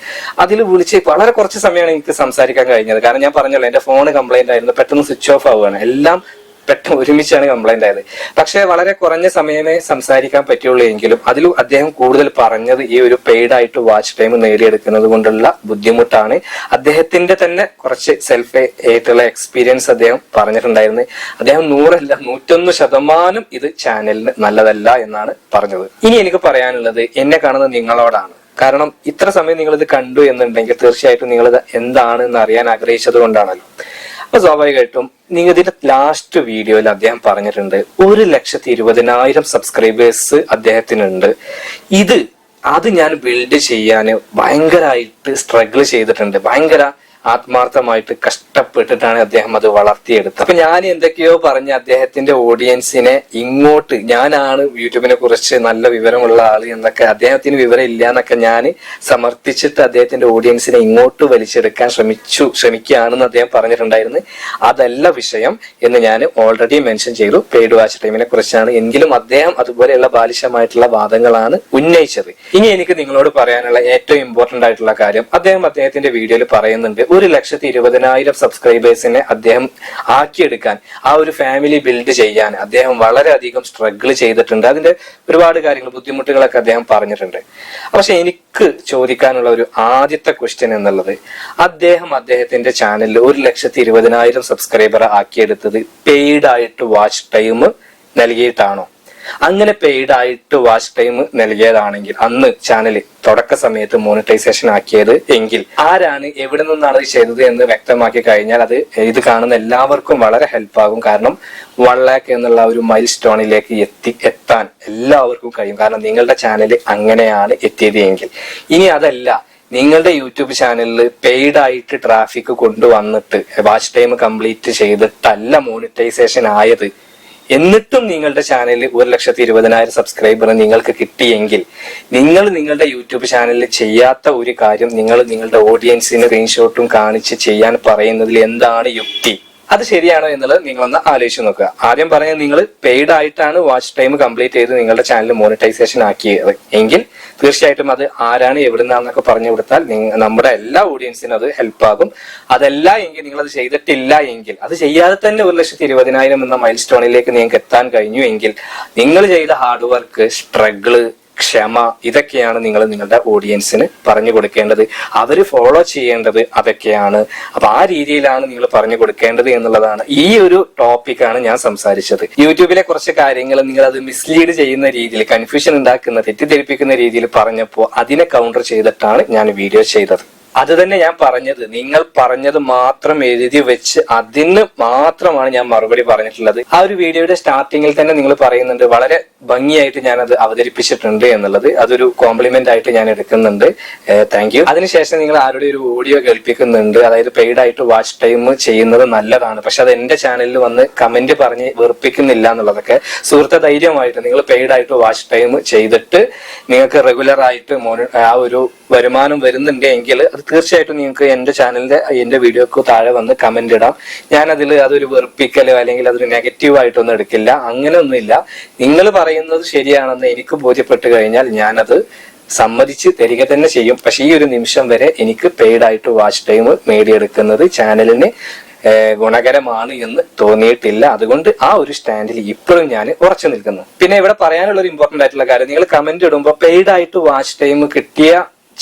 അതിൽ വിളിച്ച് വളരെ കുറച്ച് സമയമാണ് എനിക്ക് സംസാരിക്കാൻ കഴിഞ്ഞത്. കാരണം ഞാൻ പറഞ്ഞല്ലോ എന്റെ ഫോൺ കംപ്ലൈന്റ് ആയിരുന്നു പെട്ടെന്ന് സ്വിച്ച് ഓഫ് ആവുകയാണ്. എല്ലാം പെട്ടെന്ന് ഒരുമിച്ചാണ് കംപ്ലൈന്റ് ആയത്. പക്ഷെ വളരെ കുറഞ്ഞ സമയമേ സംസാരിക്കാൻ പറ്റുള്ളൂ എങ്കിലും അതിൽ അദ്ദേഹം കൂടുതൽ പറഞ്ഞത് ഈ ഒരു പെയ്ഡ് ആയിട്ട് വാച്ച് ടൈം നേടിയെടുക്കുന്നത് കൊണ്ടുള്ള ബുദ്ധിമുട്ടാണ്. അദ്ദേഹത്തിന്റെ തന്നെ കുറച്ച് സെൽഫ് ആയിട്ടുള്ള എക്സ്പീരിയൻസ് അദ്ദേഹം പറഞ്ഞിട്ടുണ്ടായിരുന്നു. അദ്ദേഹം നൂറല്ല നൂറ്റൊന്ന് ശതമാനം ഇത് ചാനലിന് നല്ലതല്ല എന്നാണ് പറഞ്ഞത്. ഇനി എനിക്ക് പറയാനുള്ളത് എന്നെ കാണുന്നത് നിങ്ങളോടാണ്. കാരണം ഇത്ര സമയം നിങ്ങൾ ഇത് കണ്ടു എന്നുണ്ടെങ്കിൽ തീർച്ചയായിട്ടും നിങ്ങൾ എന്താണെന്ന് എന്താണ് അറിയാൻ ആഗ്രഹിച്ചത് കൊണ്ടാണല്ലോ. അപ്പൊ സ്വാഭാവികമായിട്ടും ഇതിന്റെ ലാസ്റ്റ് വീഡിയോയിൽ അദ്ദേഹം പറഞ്ഞിട്ടുണ്ട് ഒരു ലക്ഷത്തി ഇരുപതിനായിരം സബ്സ്ക്രൈബേഴ്സ് അദ്ദേഹത്തിനുണ്ട്. ഇത് അത് ഞാൻ ബിൽഡ് ചെയ്യാൻ ഭയങ്കരമായിട്ട് സ്ട്രഗിൾ ചെയ്തിട്ടുണ്ട്. ഭയങ്കര ആത്മാർത്ഥമായിട്ട് കഷ്ടപ്പെട്ടിട്ടാണ് അദ്ദേഹം അത് വളർത്തിയെടുത്തത്. അപ്പൊ ഞാൻ എന്തൊക്കെയോ പറഞ്ഞ് അദ്ദേഹത്തിന്റെ ഓഡിയൻസിനെ ഇങ്ങോട്ട് ഞാനാണ് യൂട്യൂബിനെ കുറിച്ച് നല്ല വിവരമുള്ള ആൾ എന്നൊക്കെ അദ്ദേഹത്തിന് വിവരം ഇല്ല എന്നൊക്കെ ഞാൻ സമർത്ഥിച്ചിട്ട് അദ്ദേഹത്തിന്റെ ഓഡിയൻസിനെ ഇങ്ങോട്ട് വലിച്ചെടുക്കാൻ ശ്രമിച്ചു ശ്രമിക്കുകയാണെന്ന് അദ്ദേഹം പറഞ്ഞിട്ടുണ്ടായിരുന്നു. അതല്ല വിഷയം എന്ന് ഞാൻ ഓൾറെഡി മെൻഷൻ ചെയ്തു. പെയ്ഡ് വാച്ച് ടൈമിനെ കുറിച്ചാണ്. എങ്കിലും അദ്ദേഹം അതുപോലെയുള്ള ബാലിശമായിട്ടുള്ള വാദങ്ങളാണ് ഉന്നയിച്ചത്. ഇനി എനിക്ക് നിങ്ങളോട് പറയാനുള്ള ഏറ്റവും ഇമ്പോർട്ടന്റ് ആയിട്ടുള്ള കാര്യം അദ്ദേഹം അദ്ദേഹത്തിന്റെ വീഡിയോയിൽ പറയുന്നുണ്ട്. ഒരു ലക്ഷത്തി ഇരുപതിനായിരം സബ്സ്ക്രൈബേഴ്സിനെ അദ്ദേഹം ആക്കിയെടുക്കാൻ ആ ഒരു ഫാമിലി ബിൽഡ് ചെയ്യാൻ അദ്ദേഹം വളരെയധികം സ്ട്രഗിൾ ചെയ്തിട്ടുണ്ട്. അതിന്റെ ഒരുപാട് കാര്യങ്ങൾ ബുദ്ധിമുട്ടുകളൊക്കെ അദ്ദേഹം പറഞ്ഞിട്ടുണ്ട്. പക്ഷെ എനിക്ക് ചോദിക്കാനുള്ള ഒരു ആദ്യത്തെ ക്വസ്റ്റ്യൻ എന്നുള്ളത് അദ്ദേഹം അദ്ദേഹത്തിന്റെ ചാനലിൽ ഒരു ലക്ഷത്തി ഇരുപതിനായിരം സബ്സ്ക്രൈബർ ആക്കിയെടുത്തത് പെയ്ഡ് ആയിട്ട് വാച്ച് ടൈം നൽകിയിട്ടാണോ? അങ്ങനെ പെയ്ഡ് ആയിട്ട് വാച്ച് ടൈം നൽകിയതാണെങ്കിൽ അന്ന് ചാനൽ തുടക്ക സമയത്ത് മോണിറ്റൈസേഷൻ ആക്കിയത് എങ്കിൽ ആരാണ് എവിടെ നിന്നാണ് ചെയ്തത് എന്ന് വ്യക്തമാക്കി കഴിഞ്ഞാൽ അത് ഇത് കാണുന്ന എല്ലാവർക്കും വളരെ ഹെൽപ്പ് ആകും. കാരണം വൺ ലാക്ക് എന്നുള്ള ഒരു മൈൽ സ്റ്റോണിലേക്ക് എത്തി എത്താൻ എല്ലാവർക്കും കഴിയും. കാരണം നിങ്ങളുടെ ചാനൽ അങ്ങനെയാണ് എത്തിയത് എങ്കിൽ. ഇനി അതല്ല നിങ്ങളുടെ യൂട്യൂബ് ചാനലിൽ പെയ്ഡ് ആയിട്ട് ട്രാഫിക് കൊണ്ടുവന്നിട്ട് വാച്ച് ടൈം കംപ്ലീറ്റ് ചെയ്തിട്ടല്ല മോണിറ്റൈസേഷൻ ആയത് എന്നിട്ടും നിങ്ങളുടെ ചാനലിൽ ഒരു ലക്ഷത്തി ഇരുപതിനായിരം സബ്സ്ക്രൈബർ നിങ്ങൾക്ക് കിട്ടിയെങ്കിൽ നിങ്ങൾ നിങ്ങളുടെ യൂട്യൂബ് ചാനലിൽ ചെയ്യാത്ത ഒരു കാര്യം നിങ്ങൾ നിങ്ങളുടെ ഓഡിയൻസിന് സ്ക്രീൻഷോട്ടും കാണിച്ച് ചെയ്യാൻ പറയുന്നതിൽ എന്താണ് യുക്തി? അത് ശരിയാണോ എന്നുള്ളത് നിങ്ങളൊന്ന് ആലോചിച്ച് നോക്കുക. ആദ്യം പറഞ്ഞത് നിങ്ങൾ പെയ്ഡ് ആയിട്ടാണ് വാച്ച് ടൈം കംപ്ലീറ്റ് ചെയ്ത് നിങ്ങളുടെ ചാനൽ മോണിറ്റൈസേഷൻ ആക്കിയത്. എങ്കിൽ തീർച്ചയായിട്ടും അത് ആരാണ് എവിടുന്നാന്നൊക്കെ പറഞ്ഞു കൊടുത്താൽ നമ്മുടെ എല്ലാ ഓഡിയൻസിനും അത് ഹെൽപ്പ് ആകും. അതല്ല എങ്കിൽ നിങ്ങൾ അത് ചെയ്തിട്ടില്ല എങ്കിൽ അത് ചെയ്യാതെ തന്നെ ഒരു ലക്ഷത്തി ഇരുപതിനായിരം എന്ന മൈൽ സ്റ്റോണിലേക്ക് നിങ്ങൾക്ക് എത്താൻ കഴിഞ്ഞു എങ്കിൽ നിങ്ങൾ ചെയ്ത ഹാർഡ് വർക്ക് സ്ട്രഗിൾ ക്ഷമ ഇതൊക്കെയാണ് നിങ്ങൾ നിങ്ങളുടെ ഓഡിയൻസിന് പറഞ്ഞു കൊടുക്കേണ്ടത്. അവർ ഫോളോ ചെയ്യേണ്ടത് അതൊക്കെയാണ്. അപ്പൊ ആ രീതിയിലാണ് നിങ്ങൾ പറഞ്ഞു കൊടുക്കേണ്ടത് എന്നുള്ളതാണ് ഈ ഒരു ടോപ്പിക്കാണ് ഞാൻ സംസാരിച്ചത്. യൂട്യൂബിലെ കുറച്ച് കാര്യങ്ങൾ നിങ്ങൾ അത് മിസ്ലീഡ് ചെയ്യുന്ന രീതിയിൽ കൺഫ്യൂഷൻ ഉണ്ടാക്കുന്ന തെറ്റിദ്ധരിപ്പിക്കുന്ന രീതിയിൽ പറഞ്ഞപ്പോൾ അതിനെ കൗണ്ടർ ചെയ്തിട്ടാണ് ഞാൻ വീഡിയോ ചെയ്തത്. അത് തന്നെ ഞാൻ പറഞ്ഞത്. നിങ്ങൾ പറഞ്ഞത് മാത്രം എഴുതി വെച്ച് അതിന് മാത്രമാണ് ഞാൻ മറുപടി പറഞ്ഞിട്ടുള്ളത്. ആ ഒരു വീഡിയോയുടെ സ്റ്റാർട്ടിങ്ങിൽ തന്നെ നിങ്ങൾ പറയുന്നുണ്ട് വളരെ ഭംഗിയായിട്ട് ഞാൻ അത് അവതരിപ്പിച്ചിട്ടുണ്ട് എന്നുള്ളത്. അതൊരു കോംപ്ലിമെന്റ് ആയിട്ട് ഞാൻ എടുക്കുന്നുണ്ട്. താങ്ക് യു അതിനുശേഷം നിങ്ങൾ ആരുടെ ഒരു ഓഡിയോ കേൾപ്പിക്കുന്നുണ്ട്. അതായത് പെയ്ഡ് ആയിട്ട് വാച്ച് ടൈം ചെയ്യുന്നത് നല്ലതാണ്. പക്ഷെ അത് എന്റെ ചാനലിൽ വന്ന് കമന്റ് പറഞ്ഞ് വെറുപ്പിക്കുന്നില്ല എന്നുള്ളതൊക്കെ സുഹൃത്തെ ധൈര്യമായിട്ട് നിങ്ങൾ പെയ്ഡ് ആയിട്ട് വാച്ച് ടൈം ചെയ്തിട്ട് നിങ്ങൾക്ക് റെഗുലർ ആയിട്ട് ആ ഒരു വരുമാനം വരുന്നുണ്ട് എങ്കിൽ അത് തീർച്ചയായിട്ടും നിങ്ങൾക്ക് എന്റെ ചാനലിന്റെ എന്റെ വീഡിയോക്ക് താഴെ വന്ന് കമന്റ് ഇടാം. ഞാൻ അതൊരു വെറുപ്പിക്കലോ അല്ലെങ്കിൽ അതൊരു നെഗറ്റീവ് ആയിട്ടൊന്നും എടുക്കില്ല. അങ്ങനെയൊന്നുമില്ല. നിങ്ങൾ പറയുന്നത് ശരിയാണെന്ന് എനിക്ക് ബോധ്യപ്പെട്ട് കഴിഞ്ഞാൽ ഞാനത് സമ്മതിച്ച് തരിക തന്നെ ചെയ്യും. പക്ഷെ ഈ ഒരു നിമിഷം വരെ എനിക്ക് പെയ്ഡ് ആയിട്ട് വാച്ച് ടൈം നേടിയെടുക്കുന്നത് ചാനലിന് ഗുണകരമാണ് എന്ന് തോന്നിയിട്ടില്ല. അതുകൊണ്ട് ആ ഒരു സ്റ്റാൻഡിൽ ഇപ്പോഴും ഞാൻ ഉറച്ചു നിൽക്കുന്നു. പിന്നെ ഇവിടെ പറയാനുള്ള ഒരു ഇമ്പോർട്ടന്റ് ആയിട്ടുള്ള കാര്യം നിങ്ങൾ കമന്റ് ഇടുമ്പോൾ പെയ്ഡ് ആയിട്ട് വാച്ച് ടൈം കിട്ടിയ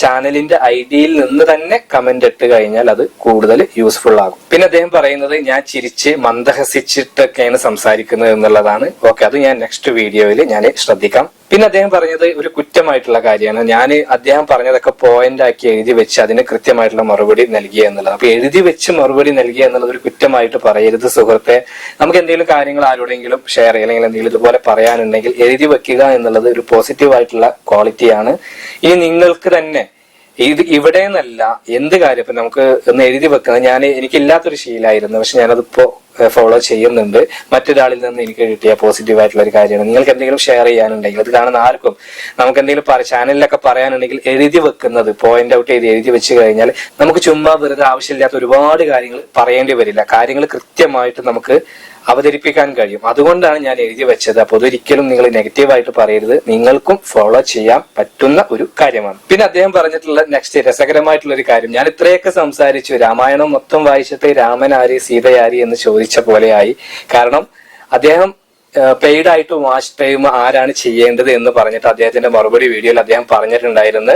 ചാനലിന്റെ ഐഡിയിൽ നിന്ന് തന്നെ കമന്റ് ഇട്ട് കഴിഞ്ഞാൽ അത് കൂടുതൽ യൂസ്ഫുൾ ആകും. പിന്നെ അദ്ദേഹം പറയുന്നത് ഞാൻ ചിരിച്ച് മന്ദഹസിച്ചിട്ടൊക്കെയാണ് സംസാരിക്കുന്നത് എന്നുള്ളതാണ്. ഓക്കെ അത് ഞാൻ നെക്സ്റ്റ് വീഡിയോയിൽ ഞാൻ ശ്രദ്ധിക്കാം. പിന്നെ അദ്ദേഹം പറഞ്ഞത് ഒരു കുറ്റമായിട്ടുള്ള കാര്യമാണ്. ഞാൻ അദ്ദേഹം പറഞ്ഞതൊക്കെ പോയിന്റ് ആക്കി എഴുതി വെച്ച് അതിന് കൃത്യമായിട്ടുള്ള മറുപടി നൽകിയ എന്നുള്ളത്. അപ്പൊ എഴുതി വെച്ച് മറുപടി നൽകിയ എന്നുള്ളത് ഒരു കുറ്റമായിട്ട് പറയരുത് സുഹൃത്തെ. നമുക്ക് എന്തെങ്കിലും കാര്യങ്ങൾ ആരോടെങ്കിലും ഷെയർ ചെയ്യുക അല്ലെങ്കിൽ എന്തെങ്കിലും ഇതുപോലെ പറയാനുണ്ടെങ്കിൽ എഴുതി വെക്കുക എന്നുള്ളത് ഒരു പോസിറ്റീവ് ആയിട്ടുള്ള ക്വാളിറ്റിയാണ് ഇനി നിങ്ങൾക്ക് തന്നെ ഇത് ഇവിടെ നിന്നല്ല എന്ത് കാര്യം? ഇപ്പൊ നമുക്ക് ഒന്ന് എഴുതി വെക്കുന്നത് ഞാൻ എനിക്കില്ലാത്തൊരു ശീലായിരുന്നു പക്ഷെ ഞാനതിപ്പോ ഫോളോ ചെയ്യുന്നുണ്ട്. മറ്റൊരാളിൽ നിന്ന് എനിക്ക് കിട്ടിയ പോസിറ്റീവ് ആയിട്ടുള്ള ഒരു കാര്യമാണ്. നിങ്ങൾക്ക് എന്തെങ്കിലും ഷെയർ ചെയ്യാനുണ്ടെങ്കിൽ അത് കാണുന്ന ആർക്കും നമുക്ക് എന്തെങ്കിലും ചാനലിലൊക്കെ പറയാനുണ്ടെങ്കിൽ എഴുതി വെക്കുന്നത് പോയിന്റ് ഔട്ട് ചെയ്ത് എഴുതി വെച്ച് കഴിഞ്ഞാൽ നമുക്ക് ചുമ്മാ വെറുതെ ആവശ്യമില്ലാത്ത ഒരുപാട് കാര്യങ്ങൾ പറയേണ്ടി വരില്ല. കാര്യങ്ങൾ കൃത്യമായിട്ട് നമുക്ക് അവതരിപ്പിക്കാൻ കഴിയും. അതുകൊണ്ടാണ് ഞാൻ എഴുതി വെച്ചത്. അപ്പൊ അതൊരിക്കലും നിങ്ങൾ നെഗറ്റീവായിട്ട് പറയരുത്. നിങ്ങൾക്കും ഫോളോ ചെയ്യാൻ പറ്റുന്ന ഒരു കാര്യമാണ്. പിന്നെ അദ്ദേഹം പറഞ്ഞിട്ടുള്ള നെക്സ്റ്റ് രസകരമായിട്ടുള്ള ഒരു കാര്യം. ഞാൻ ഇത്രയൊക്കെ സംസാരിച്ചു. രാമായണം മൊത്തം വായിച്ചിട്ട് രാമൻ ആര് സീതയാരി എന്ന് ചോദിച്ച പോലെയായി. കാരണം അദ്ദേഹം പെയ്ഡ് ആയിട്ട് വാച്ച് ടൈം ആരാണ് ചെയ്യേണ്ടത് എന്ന് പറഞ്ഞിട്ട് അദ്ദേഹത്തിന്റെ മറുപടി വീഡിയോയിൽ അദ്ദേഹം പറഞ്ഞിട്ടുണ്ടായിരുന്നു.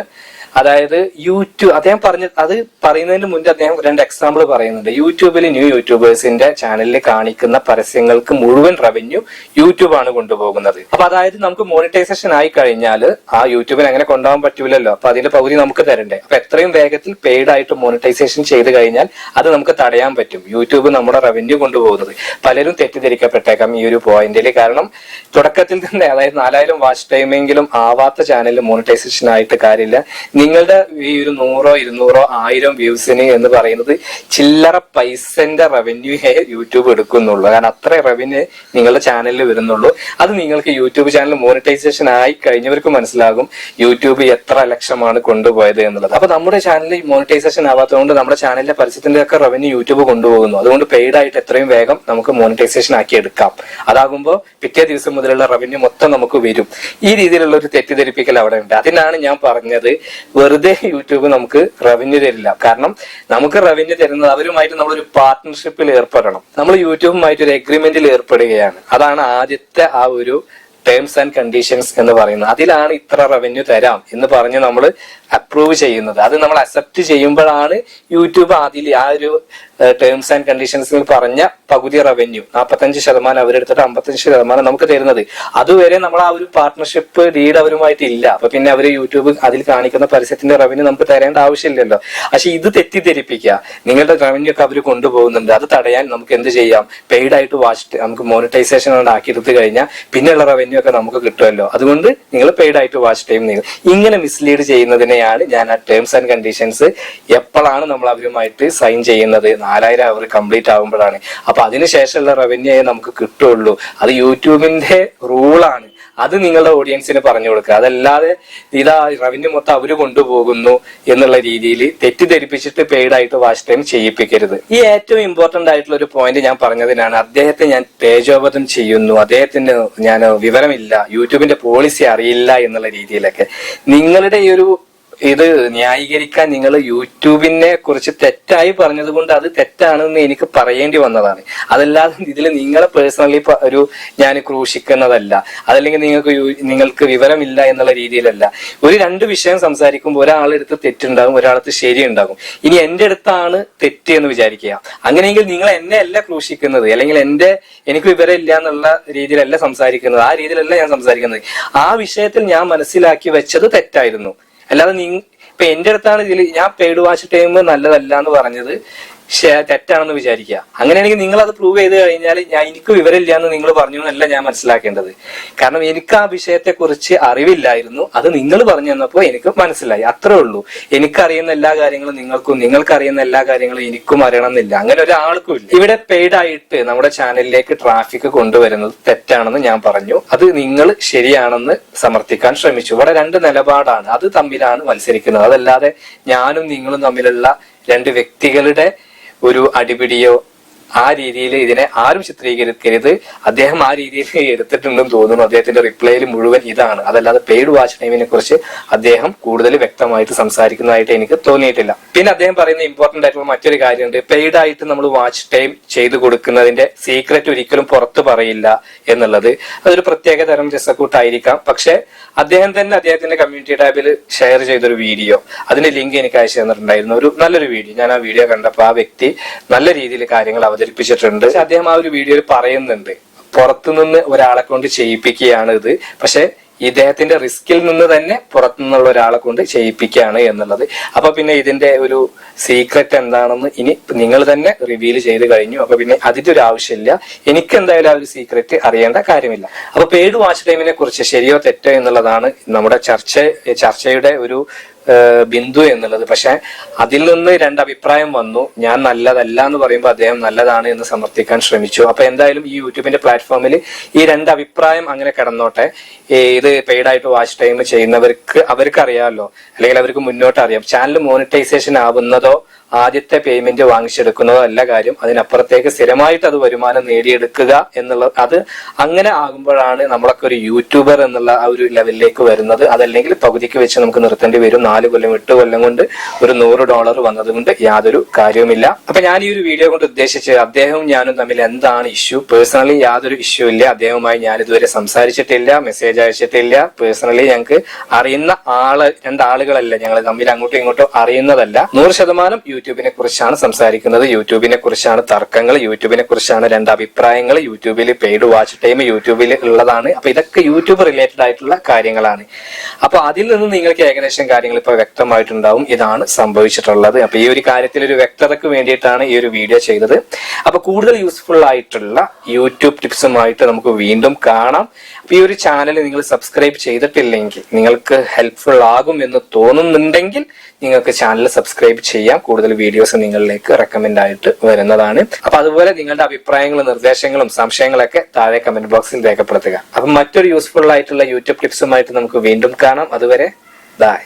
അതായത് യൂട്യൂബ് അദ്ദേഹം പറഞ്ഞ അത് പറയുന്നതിന് മുന്നേ അദ്ദേഹം രണ്ട് എക്സാമ്പിൾ പറയുന്നുണ്ട്. യൂട്യൂബിൽ ന്യൂ യൂട്യൂബേഴ്സിന്റെ ചാനലിൽ കാണിക്കുന്ന പരസ്യങ്ങൾക്ക് മുഴുവൻ റവന്യൂ യൂട്യൂബാണ് കൊണ്ടുപോകുന്നത്. അപ്പൊ അതായത് നമുക്ക് മോണിറ്റൈസേഷൻ ആയി കഴിഞ്ഞാൽ ആ യൂട്യൂബിൽ അങ്ങനെ കൊണ്ടുപോകാൻ പറ്റൂലല്ലോ. അപ്പൊ അതിന്റെ പകുതി നമുക്ക് തരണ്ടേ. അപ്പൊ എത്രയും വേഗത്തിൽ പെയ്ഡ് ആയിട്ട് മോണിറ്റൈസേഷൻ ചെയ്ത് കഴിഞ്ഞാൽ അത് നമുക്ക് തടയാൻ പറ്റും. യൂട്യൂബ് നമ്മുടെ റവന്യൂ കൊണ്ടുപോകുന്നത്. പലരും തെറ്റിദ്ധരിക്കപ്പെട്ടേക്കാം ഈ ഒരു പോയിന്റിൽ കാരണം തുടക്കത്തിൽ തന്നെ അതായത് നാലായിരം വാച്ച് ടൈമെങ്കിലും ആവാത്ത ചാനലിൽ മോണിറ്റൈസേഷൻ ആയിട്ട് കാര്യമില്ല. നിങ്ങളുടെ ഈ ഒരു നൂറോ ഇരുന്നൂറോ ആയിരം വ്യൂസിന് എന്ന് പറയുന്നത് ചില്ലറ പൈസന്റെ റവന്യൂയെ യൂട്യൂബ് എടുക്കുന്നുള്ളൂ. കാരണം അത്ര റവന്യൂ നിങ്ങളുടെ ചാനലിൽ വരുന്നുള്ളൂ. അത് നിങ്ങൾക്ക് യൂട്യൂബ് ചാനൽ മോണിറ്റൈസേഷൻ ആയി കഴിഞ്ഞവർക്ക് മനസ്സിലാകും യൂട്യൂബ് എത്ര ലക്ഷമാണ് കൊണ്ടുപോയത് എന്നുള്ളത്. അപ്പൊ നമ്മുടെ ചാനലിൽ മോണിറ്റൈസേഷൻ ആവാത്തതുകൊണ്ട് നമ്മുടെ ചാനലിലെ പരസ്യത്തിന്റെ ഒക്കെ റവന്യൂ യൂട്യൂബ് കൊണ്ടുപോകുന്നു. അതുകൊണ്ട് പെയ്ഡ് ആയിട്ട് എത്രയും വേഗം നമുക്ക് മോണിറ്റൈസേഷൻ ആക്കി എടുക്കാം. അതാകുമ്പോൾ പിറ്റേ ദിവസം മുതലുള്ള റവന്യൂ മൊത്തം നമുക്ക് വരും. ഈ രീതിയിലുള്ള ഒരു തെറ്റിദ്ധരിപ്പിക്കൽ അവിടെ ഉണ്ട്. അതിനാണ് ഞാൻ പറഞ്ഞത് വെറുതെ യൂട്യൂബ് നമുക്ക് റവന്യൂ തരില്ല. കാരണം നമുക്ക് റവന്യൂ തരുന്നത് അവരുമായിട്ട് നമ്മളൊരു പാർട്ട്ണർഷിപ്പിൽ ഏർപ്പെടണം. നമ്മൾ യൂട്യൂബുമായിട്ട് ഒരു എഗ്രിമെന്റിൽ ഏർപ്പെടുകയാണ്. അതാണ് ആദ്യത്തെ ആ ഒരു ടേംസ് ആൻഡ് കണ്ടീഷൻസ് എന്ന് പറയുന്നത്. അതിലാണ് ഇത്ര റവന്യൂ തരാം എന്ന് പറഞ്ഞ് നമ്മൾ അപ്രൂവ് ചെയ്യുന്നത്. അത് നമ്മൾ അക്സെപ്റ്റ് ചെയ്യുമ്പോഴാണ് യൂട്യൂബ് അതിൽ ആ ഒരു ടേംസ് ആൻഡ് കണ്ടീഷൻസിൽ പറഞ്ഞ പകുതി റവന്യൂ നാൽപ്പത്തഞ്ച് ശതമാനം അവരെടുത്തിട്ട് അമ്പത്തഞ്ച് ശതമാനം നമുക്ക് തരുന്നത്. അതുവരെ നമ്മൾ ആ ഒരു പാർട്ട്ണർഷിപ്പ് ഡീഡ് അവരുമായിട്ട് ഇല്ല അപ്പൊ പിന്നെ അവർ യൂട്യൂബ് അതിൽ കാണിക്കുന്ന പരസ്യത്തിന്റെ റവന്യൂ നമുക്ക് തരേണ്ട ആവശ്യമില്ലല്ലോ. പക്ഷെ ഇത് തെറ്റിദ്ധരിപ്പിക്കുക. നിങ്ങളുടെ റവന്യൂ ഒക്കെ അവർ കൊണ്ടുപോകുന്നുണ്ട്. അത് തടയാൻ നമുക്ക് എന്ത് ചെയ്യാം? പെയ്ഡ് ആയിട്ട് വാച്ച് നമുക്ക് മോണിറ്റൈസേഷൻ ആക്കിയെടുത്ത് കഴിഞ്ഞാൽ പിന്നെയുള്ള റവന്യൂ ഒക്കെ നമുക്ക് കിട്ടുമല്ലോ. അതുകൊണ്ട് നിങ്ങൾ പെയ്ഡ് ആയിട്ട് വാച്ച് ടൈം നിങ്ങൾ ഇങ്ങനെ മിസ്ലീഡ് ചെയ്യുന്നതിനെയാണ് ഞാൻ ആ ടേംസ് ആൻഡ് കണ്ടീഷൻസ് എപ്പോഴാണ് നമ്മൾ അവരുമായിട്ട് സൈൻ ചെയ്യുന്നത്? നാലായിരം അവർ കംപ്ലീറ്റ് ആകുമ്പോഴാണ് അപ്പൊ അതിനുശേഷമുള്ള റവന്യൂ നമുക്ക് കിട്ടുള്ളൂ അത് യൂട്യൂബിന്റെ റൂളാണ് അത് നിങ്ങളുടെ ഓഡിയൻസിന് പറഞ്ഞു കൊടുക്കുക. അതല്ലാതെ ഇതാ റവന്യൂ മൊത്തം അവർ കൊണ്ടുപോകുന്നു എന്നുള്ള രീതിയിൽ തെറ്റിദ്ധരിപ്പിച്ചിട്ട് പെയ്ഡ് ആയിട്ട് വാച്ച് ടൈം ചെയ്യിപ്പിക്കരുത്. ഈ ഏറ്റവും ഇമ്പോർട്ടന്റ് ആയിട്ടുള്ള ഒരു പോയിന്റ് ഞാൻ പറഞ്ഞതിനാണ് അദ്ദേഹത്തെ ഞാൻ തേജോപതം ചെയ്യുന്നു. അദ്ദേഹത്തിന് ഞാൻ വിവരമില്ല. യൂട്യൂബിന്റെ പോളിസി അറിയില്ല എന്നുള്ള രീതിയിലൊക്കെ. നിങ്ങളുടെ ഈ ഒരു ഇത് ന്യായീകരിക്കാൻ നിങ്ങൾ യൂട്യൂബിനെ കുറിച്ച് തെറ്റായി പറഞ്ഞത് കൊണ്ട് അത് തെറ്റാണെന്ന് എനിക്ക് പറയേണ്ടി വന്നതാണ്. അതല്ലാതെ ഇതിൽ നിങ്ങളെ പേഴ്സണലി ഒരു ഞാൻ ക്രൂശിക്കുന്നതല്ല. അതല്ലെങ്കിൽ നിങ്ങൾക്ക് നിങ്ങൾക്ക് വിവരമില്ല എന്നുള്ള രീതിയിലല്ല. ഒരു രണ്ട് വിഷയം സംസാരിക്കുമ്പോൾ ഒരാളെടുത്ത് തെറ്റുണ്ടാകും ഒരാളടുത്ത് ശരിയുണ്ടാകും. ഇനി എന്റെ അടുത്താണ് തെറ്റ് എന്ന് വിചാരിക്കുക. അങ്ങനെയെങ്കിൽ നിങ്ങൾ എന്നെ അല്ല ക്രൂശിക്കുന്നത്. അല്ലെങ്കിൽ എന്റെ എനിക്ക് വിവരമില്ല എന്നുള്ള രീതിയിലല്ല സംസാരിക്കുന്നത്. ആ രീതിയിലല്ല ഞാൻ സംസാരിക്കുന്നത്. ആ വിഷയത്തിൽ ഞാൻ മനസ്സിലാക്കി വെച്ചത് തെറ്റായിരുന്നു. അല്ലാതെ നീ ഇപ്പൊ എന്റെ അടുത്താണ് ഇതിൽ ഞാൻ പെയ്ഡ് വാച്ച് ടൈം നല്ലതല്ല എന്ന് പറഞ്ഞത്. തെറ്റാണെന്ന് വിചാരിക്കുക. അങ്ങനെയാണെങ്കിൽ നിങ്ങൾ അത് പ്രൂവ് ചെയ്ത് കഴിഞ്ഞാൽ ഞാൻ എനിക്ക് വിവരമില്ല എന്ന് നിങ്ങൾ പറഞ്ഞു എന്നല്ല ഞാൻ മനസ്സിലാക്കേണ്ടത്. കാരണം എനിക്ക് ആ വിഷയത്തെ കുറിച്ച് അറിവില്ലായിരുന്നു. അത് നിങ്ങൾ പറഞ്ഞു തന്നപ്പോൾ എനിക്ക് മനസ്സിലായി. അത്രേ ഉള്ളൂ. എനിക്കറിയുന്ന എല്ലാ കാര്യങ്ങളും നിങ്ങൾക്കും നിങ്ങൾക്ക് അറിയുന്ന എല്ലാ കാര്യങ്ങളും എനിക്കും അറിയണം എന്നില്ല അങ്ങനെ ഒരാൾക്കും ഇല്ല. ഇവിടെ പെയ്ഡ് ആയിട്ട് നമ്മുടെ ചാനലിലേക്ക് ട്രാഫിക് കൊണ്ടുവരുന്നത് തെറ്റാണെന്ന് ഞാൻ പറഞ്ഞു. അത് നിങ്ങൾ ശരിയാണെന്ന് സമർത്ഥിക്കാൻ ശ്രമിച്ചു. ഇവിടെ രണ്ട് നിലപാടാണ്. അത് തമ്മിലാണ് മത്സരിക്കുന്നത്. അതല്ലാതെ ഞാനും നിങ്ങളും തമ്മിലുള്ള രണ്ട് വ്യക്തികളുടെ ഒരു അടിപിടിയോ ആ രീതിയിൽ ഇതിനെ ആരും ചിത്രീകരിക്കരുത്. അദ്ദേഹം ആ രീതിയിൽ എടുത്തിട്ടുണ്ടെന്ന് തോന്നുന്നു. അദ്ദേഹത്തിന്റെ റിപ്ലൈയിൽ മുഴുവൻ ഇതാണ്. അതല്ലാതെ പെയ്ഡ് വാച്ച് ടൈമിനെ കുറിച്ച് അദ്ദേഹം കൂടുതൽ വ്യക്തമായിട്ട് സംസാരിക്കുന്നതായിട്ട് എനിക്ക് തോന്നിയിട്ടില്ല. പിന്നെ അദ്ദേഹം പറയുന്ന ഇമ്പോർട്ടന്റ് ആയിട്ടുള്ള മറ്റൊരു കാര്യമുണ്ട്. പെയ്ഡ് ആയിട്ട് നമ്മൾ വാച്ച് ടൈം ചെയ്തു കൊടുക്കുന്നതിന്റെ സീക്രറ്റ് ഒരിക്കലും പുറത്തു പറയില്ല എന്നുള്ളത്. അതൊരു പ്രത്യേക തരം രസക്കൂട്ടായിരിക്കാം. പക്ഷെ അദ്ദേഹം തന്നെ അദ്ദേഹത്തിന്റെ കമ്മ്യൂണിറ്റി ടാബിൽ ഷെയർ ചെയ്തൊരു വീഡിയോ അതിന്റെ ലിങ്ക് എനിക്ക് അയച്ചു തന്നിട്ടുണ്ടായിരുന്നു. ഒരു നല്ലൊരു വീഡിയോ ഞാൻ ആ വീഡിയോ കണ്ടപ്പോൾ ആ വ്യക്തി നല്ല രീതിയിൽ കാര്യങ്ങൾ അവതരിപ്പിച്ചിട്ടുണ്ട്. പക്ഷെ അദ്ദേഹം ആ ഒരു വീഡിയോയിൽ പറയുന്നുണ്ട് പുറത്തുനിന്ന് ഒരാളെ കൊണ്ട് ചെയ്യിപ്പിക്കുകയാണ് ഇത്. പക്ഷെ ഇദ്ദേഹത്തിന്റെ റിസ്കിൽ നിന്ന് തന്നെ പുറത്തുനിന്നുള്ള ഒരാളെ കൊണ്ട് ചെയ്യിപ്പിക്കുകയാണ് എന്നുള്ളത്. അപ്പൊ പിന്നെ ഇതിന്റെ ഒരു സീക്രറ്റ് എന്താണെന്ന് ഇനി നിങ്ങൾ തന്നെ റിവീൽ ചെയ്ത് കഴിഞ്ഞു. അപ്പൊ പിന്നെ അതിന്റെ ഒരു ആവശ്യമില്ല. എനിക്ക് എന്തായാലും ആ ഒരു സീക്രറ്റ് അറിയേണ്ട കാര്യമില്ല. അപ്പൊ പെയ്ഡ് വാച്ച് ടൈമിനെ കുറിച്ച് ശരിയോ തെറ്റോ എന്നുള്ളതാണ് നമ്മുടെ ചർച്ച ചർച്ചയുടെ ഒരു ബിന്ദു എന്നുള്ളത്. പക്ഷെ അതിൽ നിന്ന് രണ്ട് അഭിപ്രായം വന്നു. ഞാൻ നല്ലതല്ല എന്ന് പറയുമ്പോൾ അദ്ദേഹം നല്ലതാണ് എന്ന് സമർത്ഥിക്കാൻ ശ്രമിച്ചു. അപ്പൊ എന്തായാലും ഈ യൂട്യൂബിന്റെ പ്ലാറ്റ്ഫോമിൽ ഈ രണ്ട് അഭിപ്രായം അങ്ങനെ കിടന്നോട്ടെ. ഇത് പെയ്ഡ് ആയിട്ട് വാച്ച് ടൈം ചെയ്യുന്നവർക്ക് അവർക്ക് അറിയാമല്ലോ അല്ലെങ്കിൽ അവർക്ക് മുന്നോട്ട് അറിയാം ചാനൽ മോണിറ്റൈസേഷൻ ആവുന്നതോ ആദ്യത്തെ പേയ്മെന്റ് വാങ്ങിച്ചെടുക്കുന്നതോ അല്ല കാര്യം. അതിനപ്പുറത്തേക്ക് സ്ഥിരമായിട്ട് അത് വരുമാനം നേടിയെടുക്കുക എന്നുള്ള അത് അങ്ങനെ ആകുമ്പോഴാണ് നമ്മളൊക്കെ ഒരു യൂട്യൂബർ എന്നുള്ള ആ ഒരു ലെവലിലേക്ക് വരുന്നത്. അതല്ലെങ്കിൽ പകുതിക്ക് വെച്ച് നമുക്ക് നിർത്തേണ്ടി വരും. നാല് കൊല്ലം എട്ട് കൊല്ലം കൊണ്ട് ഒരു നൂറ് ഡോളർ വന്നത് കൊണ്ട് യാതൊരു കാര്യവുമില്ല. അപ്പൊ ഞാൻ ഈ ഒരു വീഡിയോ കൊണ്ട് ഉദ്ദേശിച്ചത് അദ്ദേഹവും ഞാനും തമ്മിൽ എന്താണ് ഇഷ്യൂ പേഴ്സണലി യാതൊരു ഇഷ്യൂ ഇല്ല. അദ്ദേഹവുമായി ഞാൻ ഇതുവരെ സംസാരിച്ചിട്ടില്ല മെസ്സേജ് അയച്ചിട്ടില്ല. പേഴ്സണലി ഞങ്ങൾക്ക് അറിയുന്ന ആൾ രണ്ടാളുകളല്ല ഞങ്ങൾ തമ്മിൽ അങ്ങോട്ടും ഇങ്ങോട്ടും അറിയുന്നതല്ല. നൂറ് ശതമാനം യൂട്യൂബിനെ കുറിച്ചാണ് സംസാരിക്കുന്നത്. യൂട്യൂബിനെ കുറിച്ചാണ് തർക്കങ്ങൾ യൂട്യൂബിനെ കുറിച്ചാണ് രണ്ട് അഭിപ്രായങ്ങൾ യൂട്യൂബിൽ പെയ്ഡ് വാച്ച് ടൈം യൂട്യൂബിൽ ഉള്ളതാണ്. അപ്പൊ ഇതൊക്കെ യൂട്യൂബ് റിലേറ്റഡ് ആയിട്ടുള്ള കാര്യങ്ങളാണ്. അപ്പൊ അതിൽ നിന്ന് നിങ്ങൾക്ക് ഏകദേശം കാര്യങ്ങൾ ഇപ്പൊ വ്യക്തമായിട്ടുണ്ടാവും. ഇതാണ് സംഭവിച്ചിട്ടുള്ളത്. അപ്പൊ ഈ ഒരു കാര്യത്തിൽ ഒരു വ്യക്തതയ്ക്ക് വേണ്ടിയിട്ടാണ് ഈ ഒരു വീഡിയോ ചെയ്തത്. അപ്പൊ കൂടുതൽ യൂസ്ഫുൾ ആയിട്ടുള്ള യൂട്യൂബ് ടിപ്സുമായിട്ട് നമുക്ക് വീണ്ടും കാണാം. അപ്പൊ ഈ ഒരു ചാനൽ നിങ്ങൾ സബ്സ്ക്രൈബ് ചെയ്തിട്ടില്ലെങ്കിൽ നിങ്ങൾക്ക് ഹെൽപ്ഫുൾ ആകും എന്ന് തോന്നുന്നുണ്ടെങ്കിൽ നിങ്ങൾക്ക് ചാനൽ സബ്സ്ക്രൈബ് ചെയ്യാം. കൂടുതൽ വീഡിയോസ് നിങ്ങളിലേക്ക് റെക്കമെൻഡ് ആയിട്ട് വരുന്നതാണ്. അപ്പൊ അതുപോലെ നിങ്ങളുടെ അഭിപ്രായങ്ങളും നിർദ്ദേശങ്ങളും സംശയങ്ങളൊക്കെ താഴെ കമന്റ് ബോക്സിൽ രേഖപ്പെടുത്തുക. അപ്പൊ മറ്റൊരു യൂസ്ഫുൾ ആയിട്ടുള്ള യൂട്യൂബ് ടിപ്സുമായിട്ട് നമുക്ക് വീണ്ടും കാണാം. അതുവരെ ബൈ